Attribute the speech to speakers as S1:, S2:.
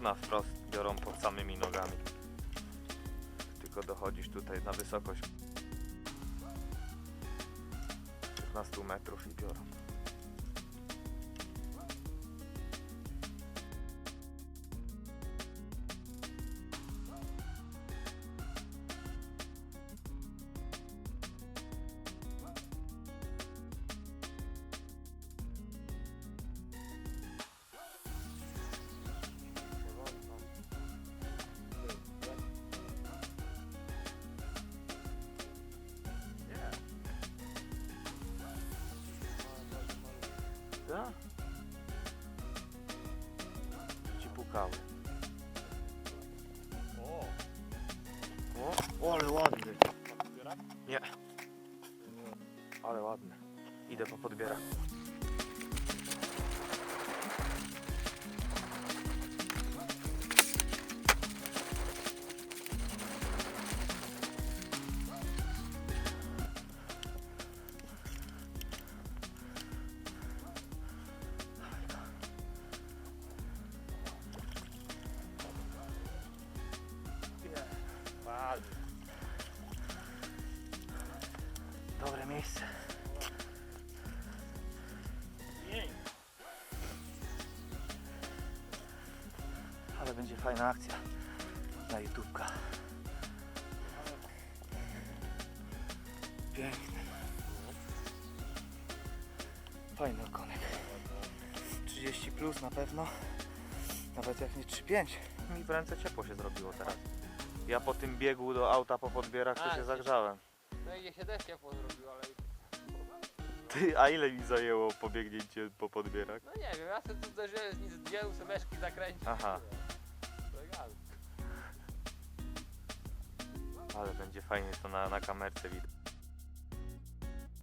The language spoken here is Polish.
S1: na wprost biorą pod samymi nogami. Tylko dochodzisz tutaj na wysokość 15 metrów i biorą. Da. Ci pukały.
S2: O,
S1: O, o ale ładny. Nie. Ale ładny. Idę po podbierak. Dobre miejsce. Ale będzie fajna akcja na YouTubka. Piękny. Fajny okonek. 30 plus na pewno. Nawet jak nie 3,5. Mi w ręce ciepło się zrobiło teraz. Ja po tym biegu do auta po podbierak to się zagrzałem.
S3: No i się też ciepło zrobiło, ale
S1: Ty, a ile mi zajęło pobiegnięcie po podbierak?
S3: no nie wiem, ja sobie tu zderzyłem, nic zdjął, sobie meszki zakręcił.
S1: Aha. Ale będzie fajnie to na, na kamerce widać.